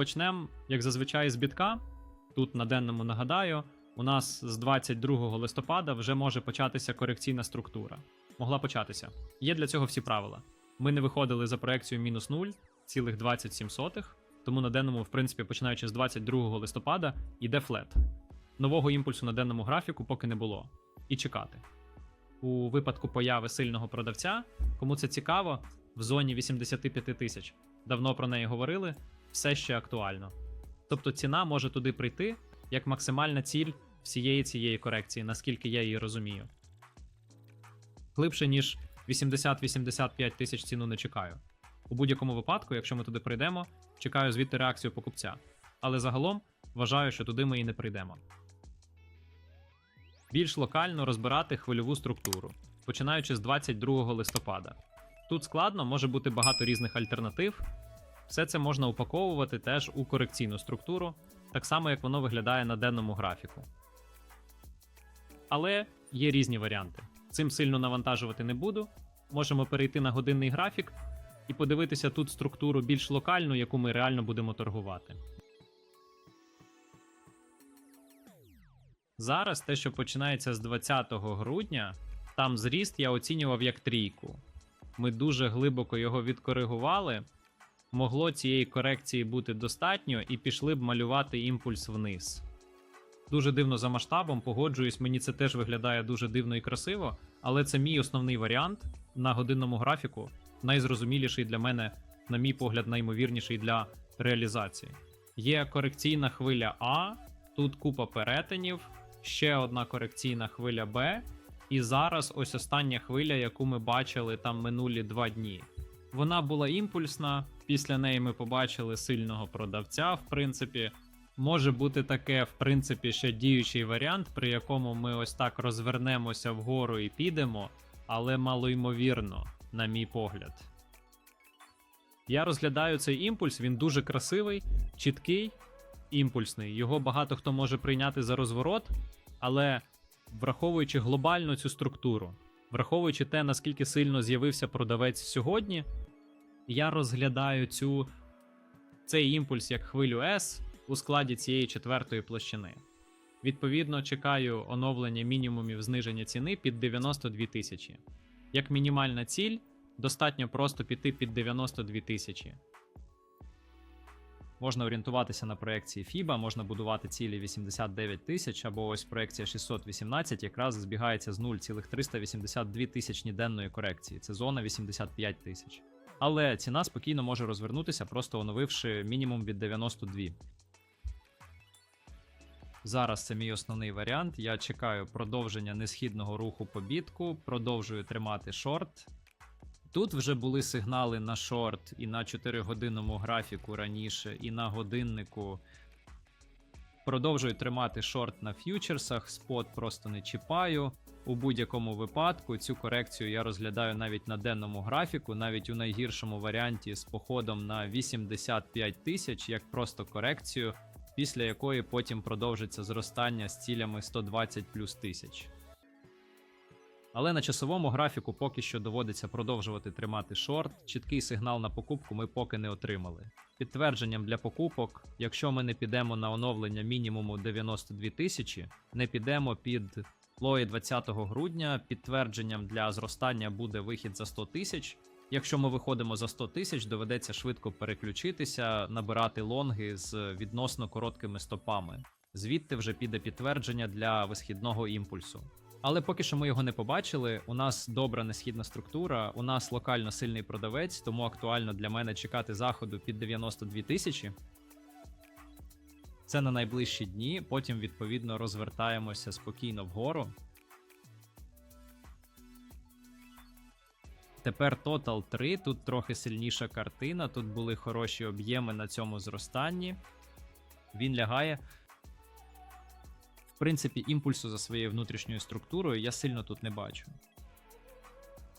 Почнемо, як зазвичай, з бітка. Тут на денному нагадаю, у нас з 22 листопада вже може початися корекційна структура. Могла початися. Є для цього всі правила. Ми не виходили за проекцію мінус 0, цілих 27 сотих, тому на денному, в принципі, починаючи з 22 листопада, йде флет. Нового імпульсу на денному графіку поки не було. І чекати. У випадку появи сильного продавця, кому це цікаво, в зоні 85 тисяч. Давно про неї говорили, все ще актуально. Тобто ціна може туди прийти як максимальна ціль всієї цієї корекції, наскільки я її розумію. Глибше, ніж 80-85 тисяч ціну не чекаю. У будь-якому випадку, якщо ми туди прийдемо, чекаю звідти реакцію покупця. Але загалом вважаю, що туди ми і не прийдемо. Більш локально розбирати хвильову структуру, починаючи з 22 листопада. Тут складно, може бути багато різних альтернатив. Все це можна упаковувати теж у корекційну структуру, так само як воно виглядає на денному графіку. Але є різні варіанти. Цим сильно навантажувати не буду. Можемо перейти на годинний графік і подивитися тут структуру більш локальну, яку ми реально будемо торгувати. Зараз те, що починається з 20 грудня, там зріст я оцінював як трійку. Ми дуже глибоко його відкоригували. Могло цієї корекції бути достатньо, і пішли б малювати імпульс вниз. Дуже дивно за масштабом, погоджуюсь, мені це теж виглядає дуже дивно і красиво, але це мій основний варіант на годинному графіку, найзрозуміліший для мене, на мій погляд, наймовірніший для реалізації. Є корекційна хвиля А, тут купа перетинів, ще одна корекційна хвиля Б, і зараз ось остання хвиля, яку ми бачили там минулі два дні. Вона була імпульсна. Після неї ми побачили сильного продавця. В принципі, може бути таке, в принципі, ще діючий варіант, при якому ми ось так розвернемося вгору і підемо, але малоймовірно, на мій погляд. Я розглядаю цей імпульс, він дуже красивий, чіткий, імпульсний. Його багато хто може прийняти за розворот, але враховуючи глобально цю структуру, враховуючи те, наскільки сильно з'явився продавець сьогодні, я розглядаю цю, цей імпульс як хвилю S у складі цієї четвертої площини. Відповідно, чекаю оновлення мінімумів зниження ціни під 92 тисячі. Як мінімальна ціль, достатньо просто піти під 92 тисячі. Можна орієнтуватися на проекції FIBA, можна будувати цілі 89 тисяч, або ось проекція 618 якраз збігається з 0,382 тисячні денної корекції. Це зона 85 тисяч. Але ціна спокійно може розвернутися, просто оновивши мінімум від 92. Зараз це мій основний варіант. Я чекаю продовження несхідного руху по бітку, продовжую тримати шорт. Тут вже були сигнали на шорт і на 4-годинному графіку раніше, і на годиннику. Продовжую тримати шорт на ф'ючерсах, спот просто не чіпаю. У будь-якому випадку цю корекцію я розглядаю навіть на денному графіку, навіть у найгіршому варіанті з походом на 85 тисяч, як просто корекцію, після якої потім продовжиться зростання з цілями 120 плюс тисяч. Але на часовому графіку поки що доводиться продовжувати тримати шорт. Чіткий сигнал на покупку ми поки не отримали. Підтвердженням для покупок, якщо ми не підемо на оновлення мінімуму 92 тисячі, не підемо під лої 20 грудня. Підтвердженням для зростання буде вихід за 100 тисяч. Якщо ми виходимо за 100 тисяч, доведеться швидко переключитися, набирати лонги з відносно короткими стопами. Звідти вже піде підтвердження для висхідного імпульсу. Але поки що ми його не побачили. У нас добра несхідна структура, у нас локально сильний продавець, тому актуально для мене чекати заходу під 92 тисячі. Це на найближчі дні. Потім, відповідно, розвертаємося спокійно вгору. Тепер Total 3, тут трохи сильніша картина, тут були хороші об'єми на цьому зростанні. Він лягає. Принципі, імпульсу за своєю внутрішньою структурою я сильно тут не бачу.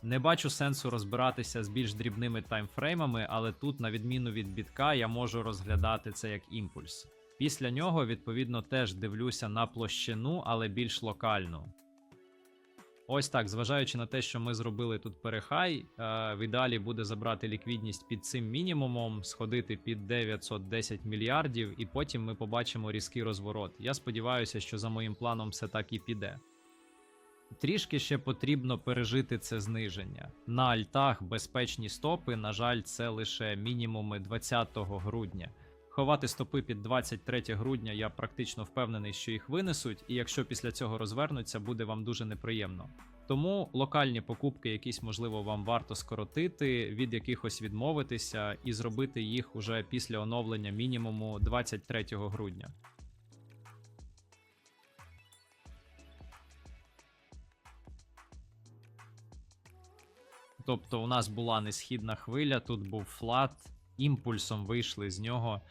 Не бачу сенсу розбиратися з більш дрібними таймфреймами, але тут, на відміну від бітка, я можу розглядати це як імпульс. Після нього, відповідно, теж дивлюся на площину, але більш локальну. Ось так, зважаючи на те, що ми зробили тут перехай, е, в ідеалі буде забрати ліквідність під цим мінімумом, сходити під 910 мільярдів, і потім ми побачимо різкий розворот. Я сподіваюся, що за моїм планом все так і піде. Трішки ще потрібно пережити це зниження. На альтах безпечні стопи, на жаль, це лише мінімуми 20 грудня. Ховати стопи під 23 грудня я практично впевнений, що їх винесуть, і якщо після цього розвернуться, буде вам дуже неприємно. Тому локальні покупки, якісь можливо вам варто скоротити, від якихось відмовитися і зробити їх уже після оновлення мінімуму 23 грудня. Тобто у нас була несхідна хвиля, тут був флат, імпульсом вийшли з нього.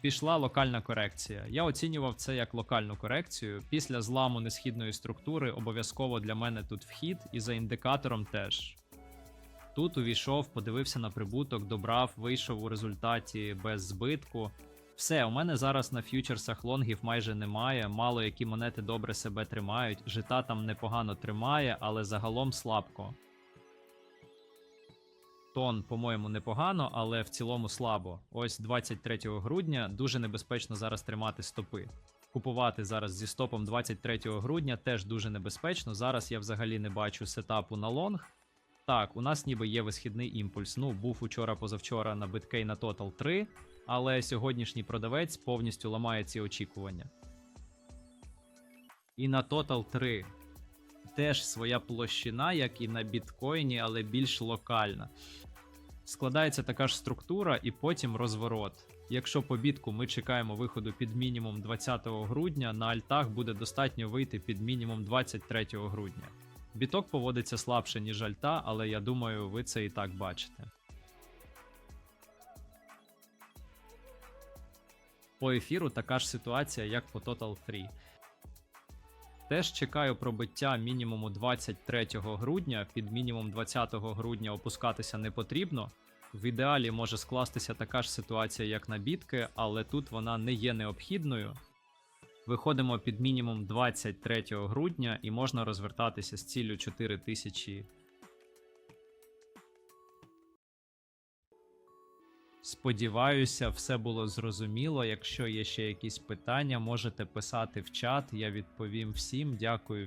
Пішла локальна корекція. Я оцінював це як локальну корекцію. Після зламу несхідної структури обов'язково для мене тут вхід, і за індикатором теж. Тут увійшов, подивився на прибуток, добрав, вийшов у результаті без збитку. Все, у мене зараз на ф'ючерсах лонгів майже немає. Мало які монети добре себе тримають. Жита там непогано тримає, але загалом слабко. Тон, по-моєму, непогано, але в цілому слабо. Ось 23 грудня дуже небезпечно зараз тримати стопи. Купувати зараз зі стопом 23 грудня теж дуже небезпечно. Зараз я взагалі не бачу сетапу на лонг. Так, у нас ніби є висхідний імпульс. Ну, був учора позавчора на биткей на Total 3, але сьогоднішній продавець повністю ламає ці очікування. І на Total 3 теж своя площина, як і на біткоїні, але більш локальна. Складається така ж структура і потім розворот. Якщо по бітку ми чекаємо виходу під мінімум 20 грудня, на альтах буде достатньо вийти під мінімум 23 грудня. Біток поводиться слабше, ніж альта, але я думаю, ви це і так бачите. По ефіру така ж ситуація, як по Total 3. Теж чекаю пробиття мінімуму 23 грудня. Під мінімум 20 грудня опускатися не потрібно. В ідеалі може скластися така ж ситуація, як на бітки, але тут вона не є необхідною. Виходимо під мінімум 23 грудня і можна розвертатися з ціллю 4000. Сподіваюся, все було зрозуміло. Якщо є ще якісь питання, можете писати в чат. Я відповім всім. Дякую